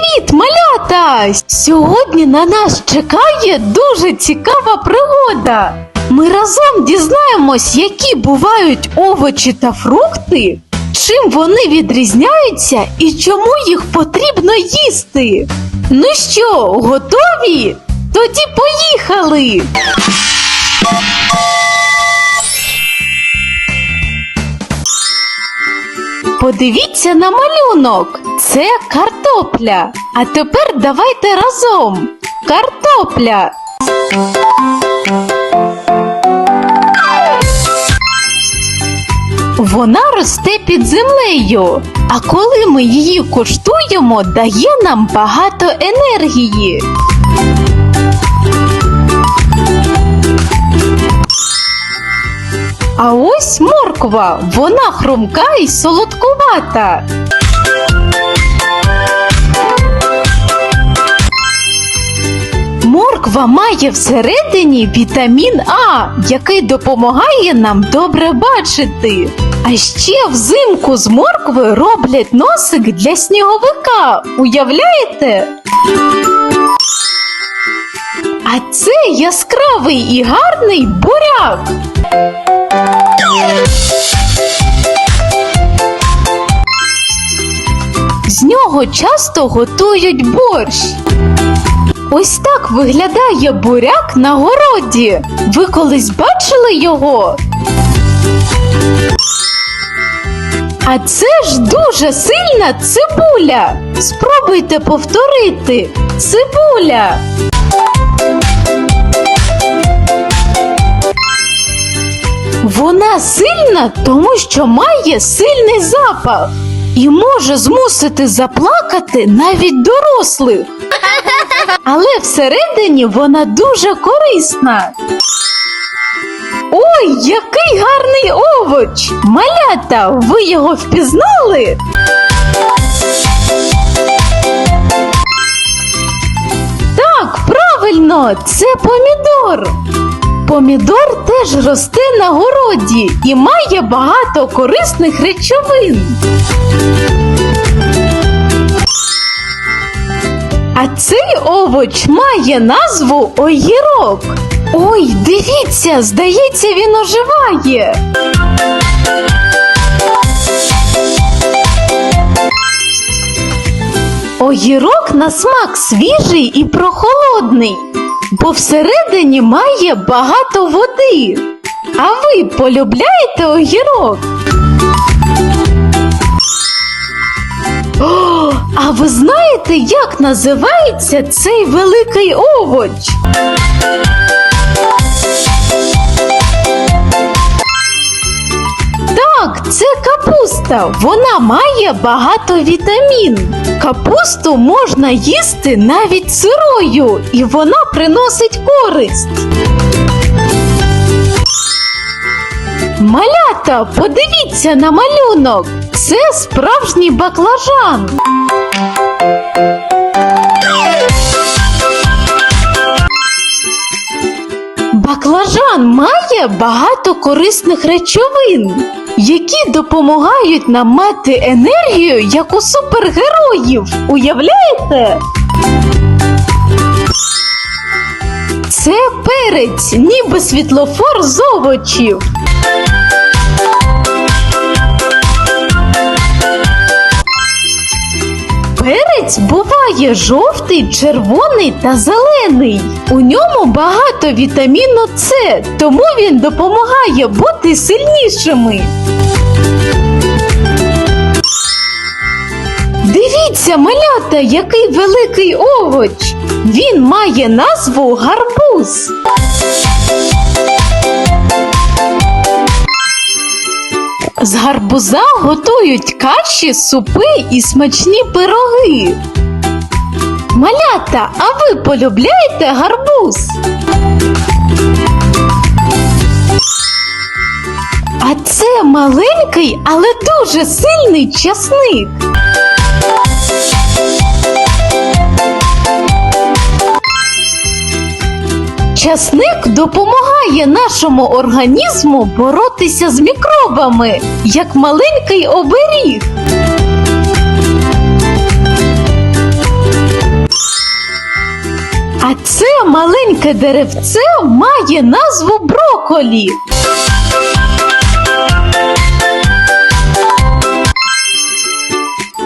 Привіт, малята! Сьогодні на нас чекає дуже цікава пригода. Ми разом дізнаємось, які бувають овочі та фрукти, чим вони відрізняються і чому їх потрібно їсти. Ну що, готові? Тоді поїхали! Подивіться на малюнок. Це картопля. А тепер давайте разом. Картопля. Вона росте під землею, а коли ми її куштуємо, дає нам багато енергії. А ось морква, вона хрумка і солодкувата. Морква має всередині вітамін А, який допомагає нам добре бачити. А ще взимку з моркви роблять носик для сніговика. Уявляєте? А це яскравий і гарний буряк. З нього часто готують борщ. Ось так виглядає буряк на городі. Ви колись бачили його? А це ж дуже сильна цибуля. Спробуйте повторити. Цибуля. Вона сильна, тому що має сильний запах і може змусити заплакати навіть дорослих. Але всередині вона дуже корисна. Ой, який гарний овоч! Малята, ви його впізнали? Так, правильно, це помідор. Помідор теж росте на городі і має багато корисних речовин. А цей овоч має назву огірок. Ой, дивіться, здається, він оживає. Огірок на смак свіжий і прохолодний, бо всередині має багато води. А ви полюбляєте огірок? О, а ви знаєте, як називається цей великий овоч? Так, це капуста. Вона має багато вітамін. Капусту можна їсти навіть сирою, і вона приносить користь. Малята, подивіться на малюнок. Це справжній баклажан. Баклажан має багато корисних речовин, які допомагають нам мати енергію, як у супергероїв. Уявляєте? Це перець, ніби світлофор з овочів. Перець буває жовтий, червоний та зелений. У ньому багато вітаміну С, тому він допомагає бути сильнішими. Дивіться, малята, який великий овоч. Він має назву гарбуз. З гарбуза готують каші, супи і смачні пироги. Малята, а ви полюбляєте гарбуз? А це маленький, але дуже сильний часник. Часник допомагає нашому організму боротися з мікробами як маленький оберіг. А це маленьке деревце має назву броколі.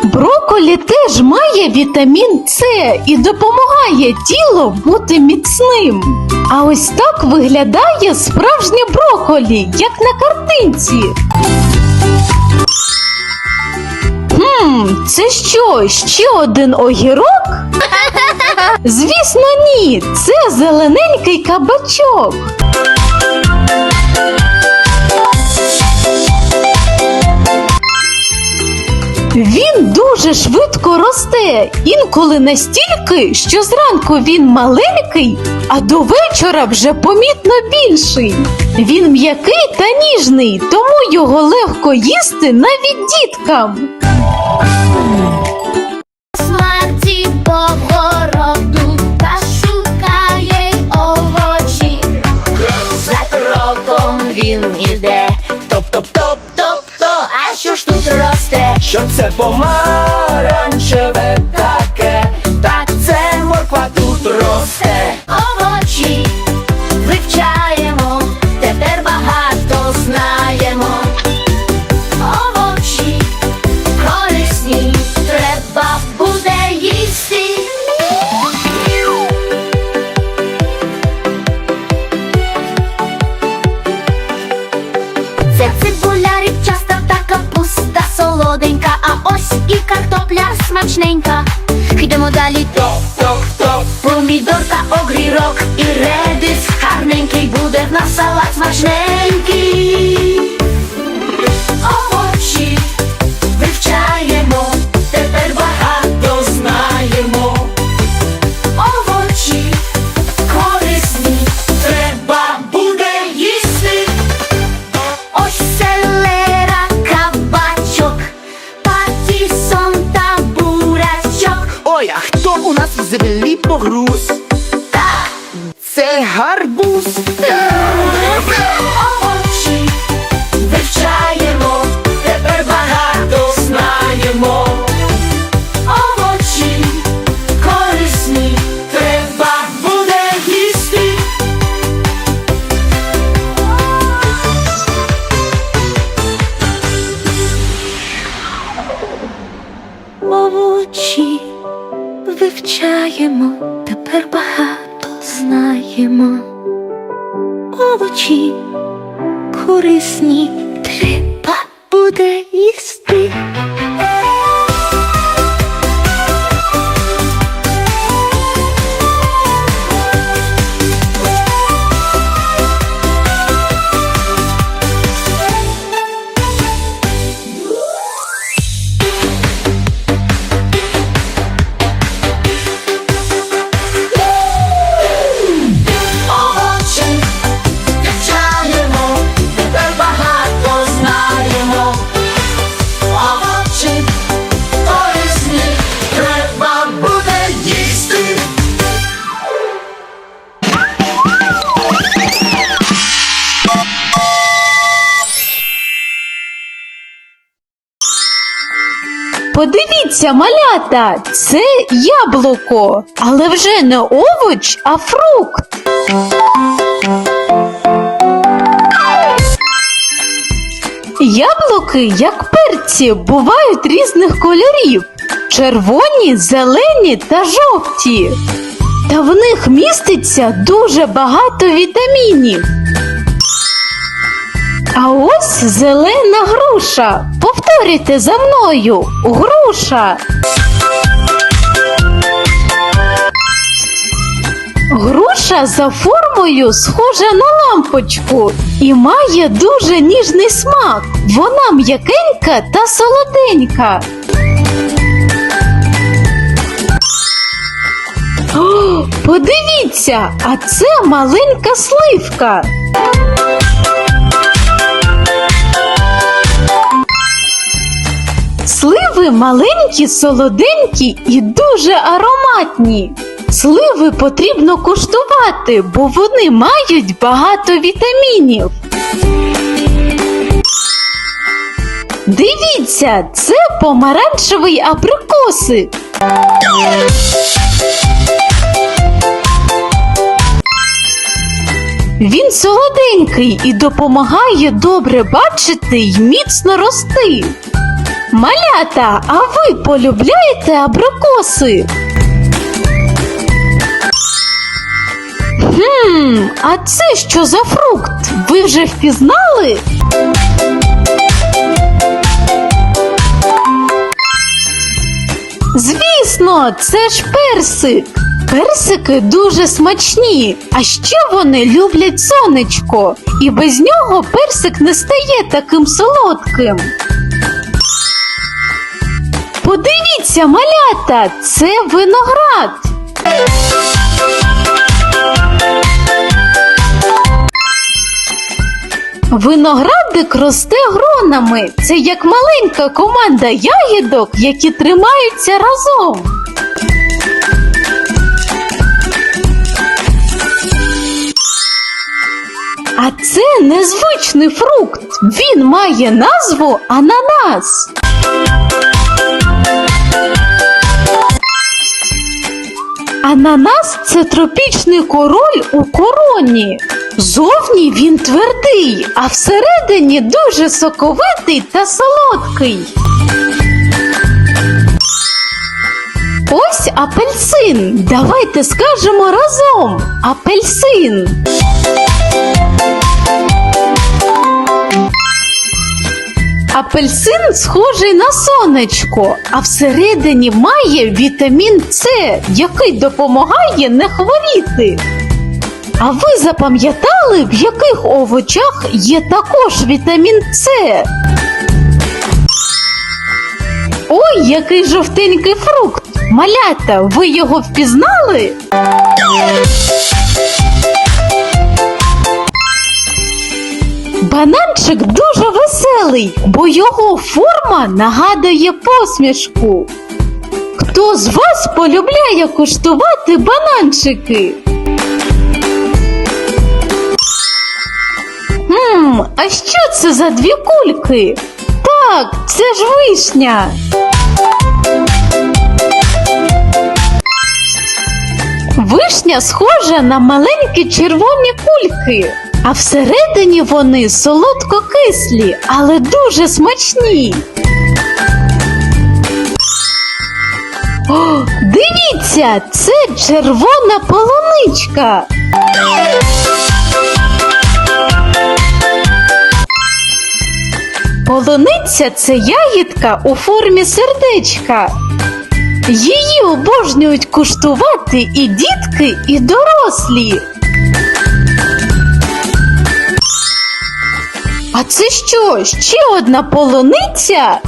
Броколі теж має вітамін С і допомагає тілу бути міцним. А ось так виглядає справжнє броколі, як на картинці. Хм, це що, ще один огірок? Звісно, ні. Це зелененький кабачок. Він дуже швидко росте, інколи настільки, що зранку він маленький, а до вечора вже помітно більший. Він м'який та ніжний, тому його легко їсти навіть діткам. Що це помаранчеве салат. Овочі вивчаємо, тепер багато знаємо. Овочі корисні, треба буде їсти. Ось кабачок, патісон та бурячок. Ой, а хто у нас в землі погруз? Вивчаємо, тепер багато знаємо. Овочі корисні, Подивіться, малята, це яблуко, але вже не овоч, а фрукт. Яблуки, як перці, бувають різних кольорів: червоні, зелені та жовті. Та в них міститься дуже багато вітамінів. А ось зелена груша. Повторюйте за мною. Груша. Груша за формою схожа на лампочку і має дуже ніжний смак. Вона м'якенька та солоденька. О, подивіться, а це маленька сливка. Сливи маленькі, солоденькі і дуже ароматні. Сливи потрібно куштувати, бо вони мають багато вітамінів. Дивіться, це помаранчевий абрикосик. Він солоденький і допомагає добре бачити й міцно рости. Малята, а ви полюбляєте абрикоси? Хм, а це що за фрукт? Ви вже впізнали? Звісно, це ж персик. Персики дуже смачні, а ще вони люблять сонечко, і без нього персик не стає таким солодким. Подивіться, малята, це виноград. Виноградик росте гронами. Це як маленька команда ягідок, які тримаються разом. А це незвичний фрукт. Він має назву ананас. Ананас це тропічний король у короні. Зовні він твердий, а всередині дуже соковитий та солодкий. Ось апельсин. Давайте скажемо разом. Апельсин. Апельсин схожий на сонечко, а всередині має вітамін С, який допомагає не хворіти. А ви запам'ятали, в яких овочах є також вітамін С? Ой, який жовтенький фрукт! Малята, ви його впізнали? Бананчик дуже веселий, бо його форма нагадує посмішку. Хто з вас полюбляє куштувати бананчики? Хм, а що це за дві кульки? Так, це ж вишня. Вишня схожа на маленькі червоні кульки, а всередині вони солодко-кислі, але дуже смачні. О, дивіться, це червона полуничка. Полуниця це ягідка у формі сердечка. Її обожнюють куштувати і дітки, і дорослі. А це що? Ще одна полуниця?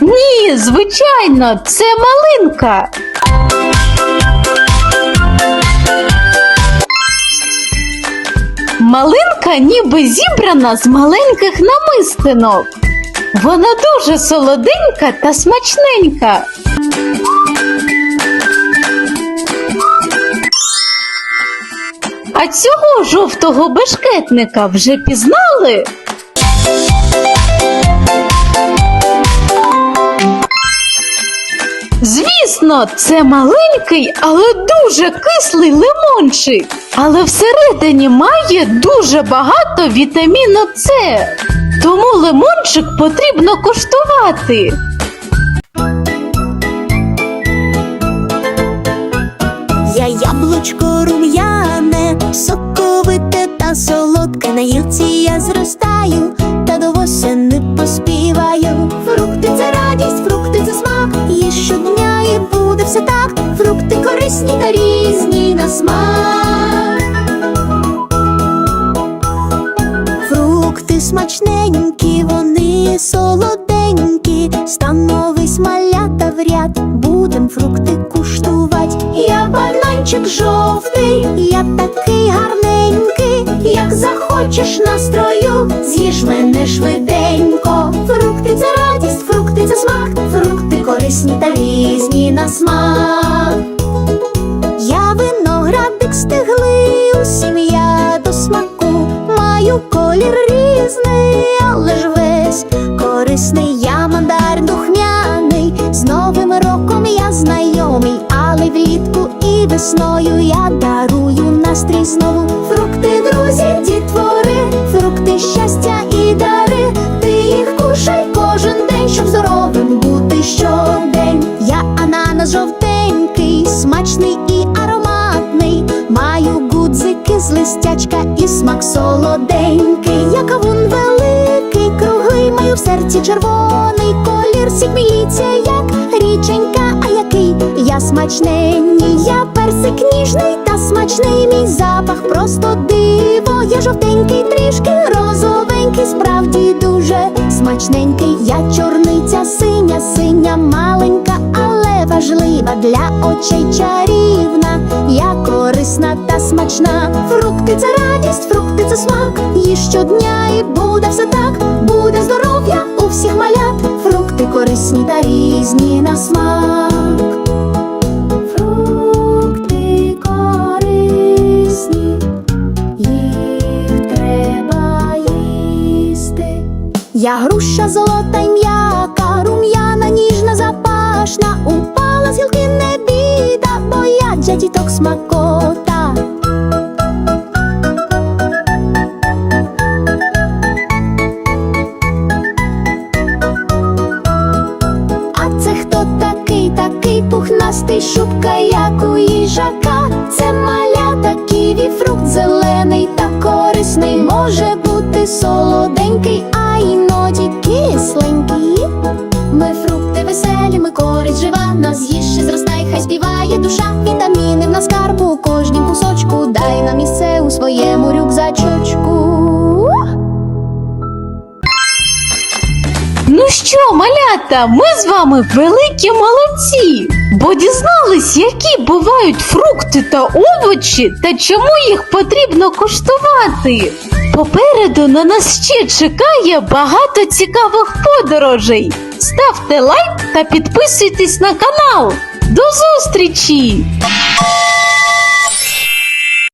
Ні, звичайно, це малинка. Малинка ніби зібрана з маленьких намистинок. Вона дуже солоденька та смачненька. А цього жовтого бешкетника вже пізнали? Звісно, це маленький, але дуже кислий лимончик. Але всередині має дуже багато вітаміну С. Тому лимончик потрібно коштувати. Я яблучко рум'яне, Як захочеш настрою, з'їж мене швиденько. Фрукти це радість, фрукти це смак, фрукти корисні та різні на смак. Я виноградик стигли, усім я до смаку. Маю колір різний, але ж весь корисний я мандар духмяний. З новим роком я знайомий, але влітку і весною я дарую настрій знову. комари, ти їх кушай кожен день, щоб здоровим бути щодень. Я ананас жовтенький, смачний і ароматний. Маю гудзики з листячка і смак солоденький. Я кавун великий, круглий, маю в серці червоний колір сім'їться, як річенька, а який я смачненький, я персик ніжний та смачний мій запах просто диво, я жовтенький трішки розовий розовенький, справді дуже смачненький, я чорниця, синя, синя, маленька, але важлива для очей чарівна, я корисна та смачна. Фрукти це радість, фрукти це смак. Їж щодня і буде все так, буде здоров'я у всіх малят. Фрукти корисні та різні на смак. Я груша золота й м'яка, рум'яна, ніжна, запашна, упала з гілки не біда, бо я для діток смакота. Жива, нас їжі зростай, хай співає душа, вітаміни в нас карбу у кожнім кусочку, дай нам місце у своєму рюкзачочку. Ну що, малята, ми з вами великі молодці, бо дізнались, які бувають фрукти та овочі та чому їх потрібно куштувати. Попереду на нас ще чекає багато цікавих подорожей. Ставте лайк та підписуйтесь на канал. До зустрічі!